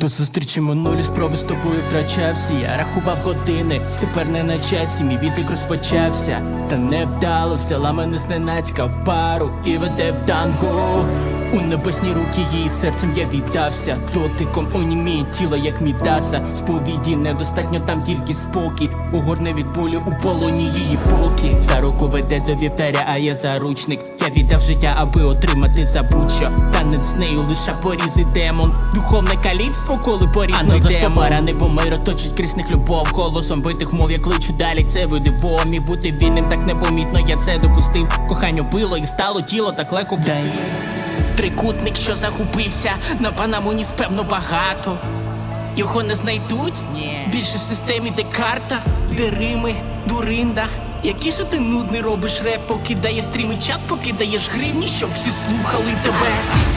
До зустрічі минулі спроби з тобою втрачав всі Я рахував години, тепер не на часі, мій відлік розпочався. Та не вдало, взяла мене зненацька в пару і веде в танго. У небесні руки її серцем я віддався. Дотиком оніміє тіло, як мідаса. Сповіді недостатньо там тільки спокій. Угорне від болю у полоні її поки. За руку веде до вівтаря, а я заручник. Я віддав життя, аби отримати забудь-що Танець з нею лише порізи демон. Духовне каліцтво, коли порізно йде Марани помиро точить крісних любов. Голосом битих мов я кличу далі. Це видивомі. Бути вільним так непомітно, я це допустив. Кохання било і стало тіло так легко пустим. Трикутник, що загубився, на панамоні спевно багато. Його не знайдуть? Ні. Більше в системі де карта, де Рими, дуринда. Який же ти нудний робиш реп, покидає стріми чат, покидаєш гривні, щоб всі слухали тебе.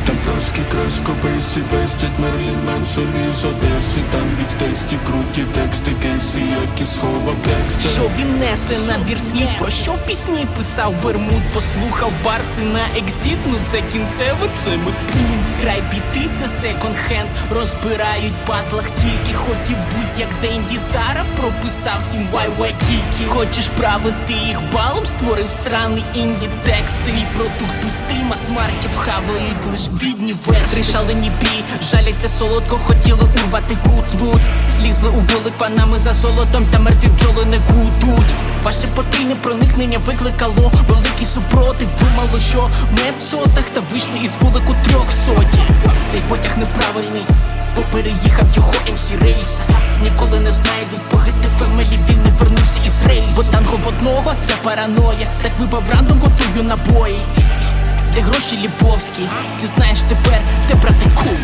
Там фроски, креско, бейсі, пестять Мерлін Менсові з Одеси. Там біг тесті, круті тексти, кейси, які сховав текстер Що він несе? Набір слів, про що пісні писав Бермуд, послухав барси на екзит, ну це кінцево, це медпун. Край біти, це секонд хенд, розбирають батлах тільки хотів будь як Денді Зара прописав всім вай кікі. Хочеш правити їх балом, створив сраний інді текст. Твій продукт пустий, мас-маркет хавають лиш бідні ветри, Шалені бій, жаляться солодко, хотіли урвати гуд лут Лізли у вулик панами за золотом, та мертві бджоли не гудуть. Ваше потрійне проникнення викликало великий супротив. Думало, що ми в сотах та вийшли із вулику трьох сотні. Цей потяг неправильний, бо переїхав його MC рейс. Ніколи не знайдуть погити фемелі, він не вернувся із рейс Бо танго в одного це параноя, так вибав рандом готую набої. Де гроші ліповські, ти знаєш тепер, де брати кум